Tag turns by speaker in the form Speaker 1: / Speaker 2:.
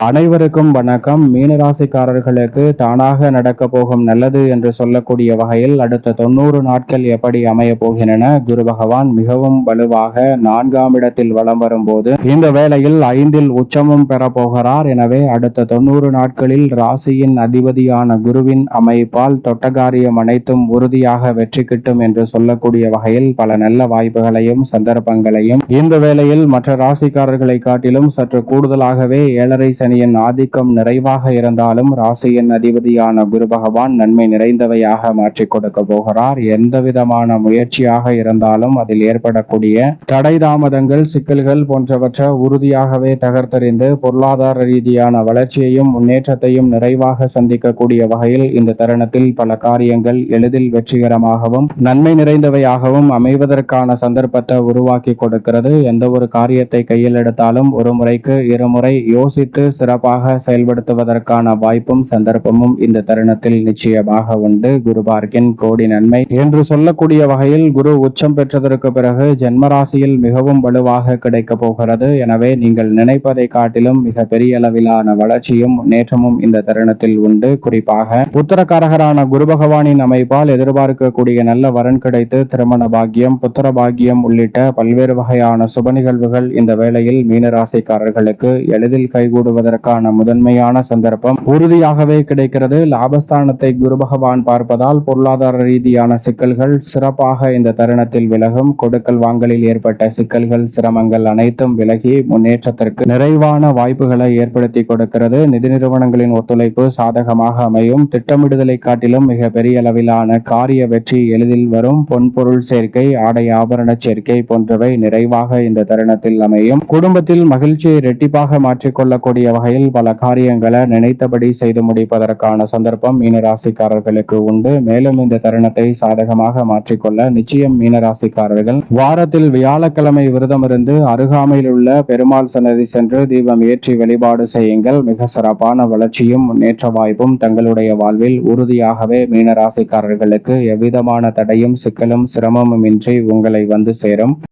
Speaker 1: அனைவருக்கும் வணக்கம். மீனராசிக்காரர்களுக்கு தானாக நடக்க போகும் நல்லது என்று சொல்லக்கூடிய வகையில் அடுத்த தொண்ணூறு நாட்கள் எப்படி அமைய போகின்றன? குரு பகவான் மிகவும் வலுவாக நான்காம் இடத்தில் வலம் வரும்போது இந்த வேளையில் ஐந்தில் உச்சமும் பெறப்போகிறார் எனவே அடுத்த தொண்ணூறு நாட்களில் ராசியின் அதிபதியான குருவின் அமைப்பால் தொட்டகாரியம் அனைத்தும் உறுதியாக வெற்றி கிட்டும் என்று சொல்லக்கூடிய வகையில் பல நல்ல வாய்ப்புகளையும் சந்தர்ப்பங்களையும் இந்த வேளையில் மற்ற ராசிக்காரர்களை காட்டிலும் சற்று கூடுதலாகவே ஏழரை சனியின் ஆதிக்கம் நிறைவாக இருந்தாலும் ராசியின் அதிபதியான குரு பகவான் நன்மை நிறைந்தவையாக மாற்றிக் கொடுக்க போகிறார். எந்த விதமான முயற்சியாக இருந்தாலும் அதில் ஏற்படக்கூடிய தடை தாமதங்கள் சிக்கல்கள் போன்றவற்றை உறுதியாகவே தகர்த்தறிந்து பொருளாதார ரீதியான வளர்ச்சியையும் முன்னேற்றத்தையும் நிறைவாக சந்திக்கக்கூடிய வகையில் இந்த தருணத்தில் பல காரியங்கள் எளிதில் வெற்றிகரமாகவும் நன்மை நிறைந்தவையாகவும் அமைவதற்கான சந்தர்ப்பத்தை உருவாக்கி கொடுக்கிறது. எந்த ஒரு காரியத்தை கையில் எடுத்தாலும் ஒரு முறைக்கு இருமுறை யோசித்து சிறப்பாக செயல்படுத்துவதற்கான வாய்ப்பும் சந்தர்ப்பமும் இந்த தருணத்தில் நிச்சயமாக உண்டு. குரு பார்க்கின் கோடி நன்மை. என்று சொல்லக்கூடிய வகையில் குரு உச்சம் பெற்றதற்கு பிறகு ஜென்மராசியில் மிகவும் வலுவாக கிடைக்க போகிறது. எனவே நீங்கள் நினைப்பதை காட்டிலும் மிக பெரிய அளவிலான வளர்ச்சியும் முன்னேற்றமும் இந்த தருணத்தில் உண்டு. குறிப்பாக புத்திரக்காரகரான குரு பகவானின் அமைப்பால் எதிர்பார்க்கக்கூடிய நல்ல வரன் கிடைத்து திருமண பாக்கியம் புத்திர பாக்கியம் உள்ளிட்ட பல்வேறு வகையான சுப நிகழ்வுகள் இந்த வேளையில் மீனராசிக்காரர்களுக்கு எளிதில் கைகூடுவதற்கான முதன்மையான சந்தர்ப்பம் உறுதியாகவே கிடைக்கிறது. லாபஸ்தானத்தை குரு பகவான் பார்ப்பதால் பொருளாதார ரீதியான சிக்கல்கள் சிறப்பாக இந்த தருணத்தில் விலகும். கொடுக்கல் வாங்கலில் ஏற்பட்ட சிக்கல்கள் சிரமங்கள் அனைத்தும் விலகி முன்னேற்றத்திற்கு நிறைவான வாய்ப்புகளை ஏற்படுத்தி கொடுக்கிறது. நிதி நிறுவனங்களின் ஒத்துழைப்பு சாதகமாக அமையும். திட்டமிடுதலை காட்டிலும் மிக பெரிய அளவிலான காரிய வெற்றி எளிதில் வரும். பொன்பொருள் சேர்க்கை ஆடை ஆபரண சேர்க்கை போன்றவை நிறைவாக இந்த தருணத்தில் அமையும். குடும்பத்தில் மகிழ்ச்சியை இரட்டிப்பாக மாற்றிக்கொள்ளக்கூடிய வகையில் பல காரியங்களை நினைத்தபடி செய்து முடிப்பதற்கான சந்தர்ப்பம் மீனராசிக்காரர்களுக்கு உண்டு. மேலும் இந்த தருணத்தை சாதகமாக மாற்றிக்கொள்ள நிச்சயம் மீனராசிக்காரர்கள் வாரத்தில் வியாழக்கிழமை விரதம் இருந்து அருகாமையில் உள்ள பெருமாள் சன்னதி சென்று தீபம் ஏற்றி வழிபாடு செய்யுங்கள். மிக சிறப்பான வளர்ச்சியும் முன்னேற்ற வாய்ப்பும் தங்களுடைய வாழ்வில் உறுதியாகவே மீனராசிக்காரர்களுக்கு எவ்விதமான தடையும் சிக்கலும் சிரமமும் இன்றி உங்களை வந்து சேரும்.